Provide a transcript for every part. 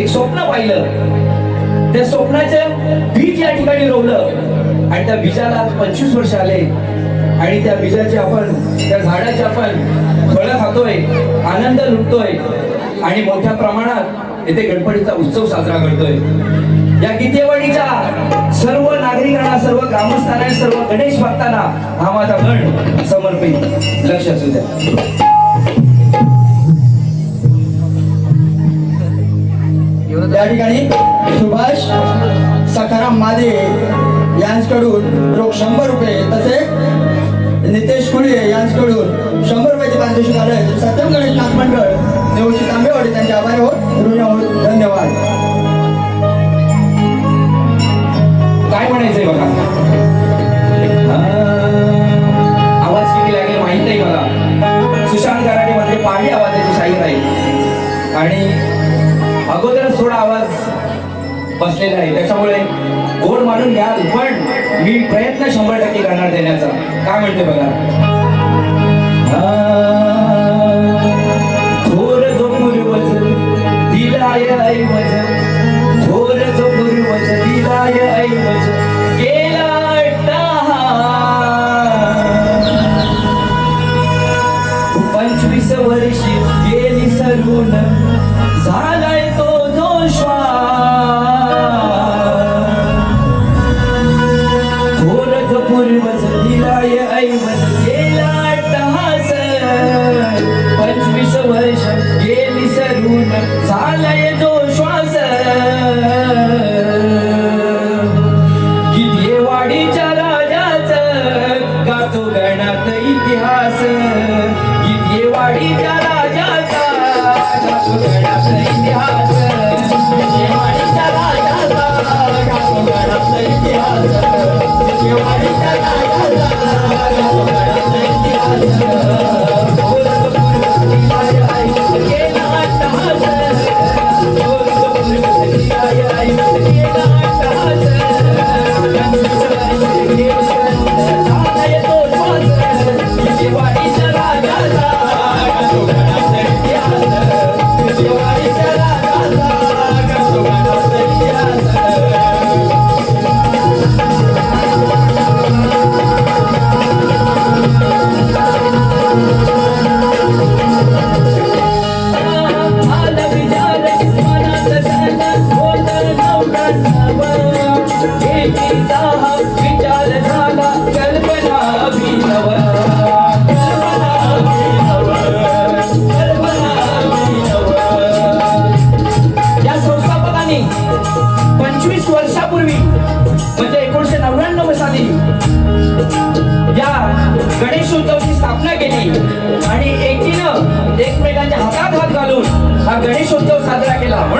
एक स्वप्न पाहिलं. त्या स्वप्नाचं बीज या ठिकाणी रोवलं. आणि त्या बीजाला पंचवीस वर्ष आले. आणि त्या बीजाचे आपण त्या झाडाचे आपण फळं खातोय आनंद लुटतोय. आणि मोठ्या प्रमाणात येथे गणपतीचा उत्सव साजरा करतोय. या गीतेवाडीच्या सर्व नागरिकांना सर्व ग्रामस्थांना सर्व गणेश भक्तांना हा माझा गण समर्पित. लक्ष असू द्या. या ठिकाणी सुभाष सखाराम मादे यांच्याकडून रोख शंभर रुपये तसेच नितेश कुळे यांच्याकडून शंभर रुपयाचे पारितोषिक आलं सत्यम गणेश नाथ मंडळ नेवशी तांबेवाडी त्यांचे आभार आहोत. ऋणी आहोत. धन्यवाद. काय म्हणायचंय बघा? बसलेला आहे. त्याच्यामुळे गोड मानून घ्याल पण मी प्रयत्न शंभर टक्के करणार देण्याचा. काय म्हणते बघा? पंचवीस वर्ष गेली सरून झालाय जो श्वास. वाडीच्या राजाच? गातो गणात इतिहास. वाडीच्या राजाचा? गातो गणात इतिहास. वाडीच्या राजाचा? गातो गणात इतिहास. वाडीच्या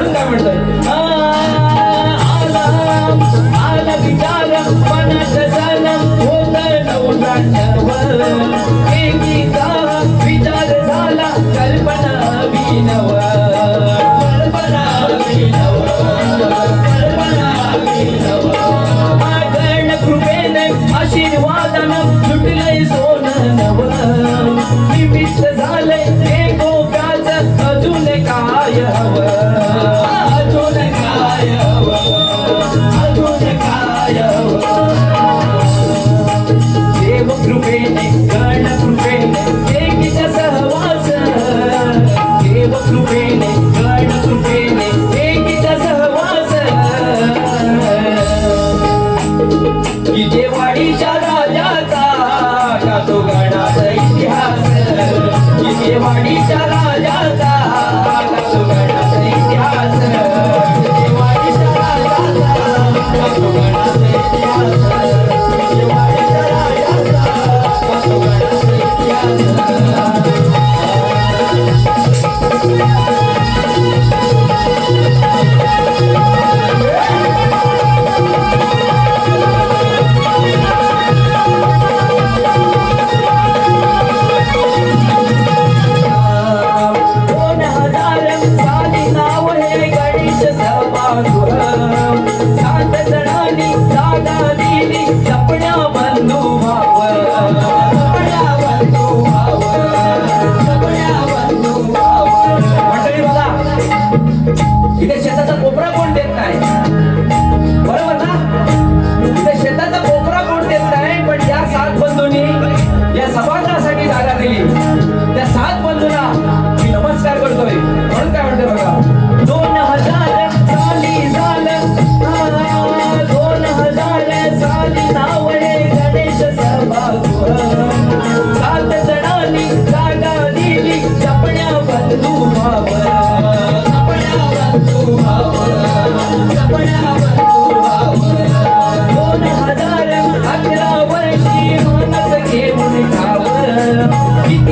साजरा केला Manisha.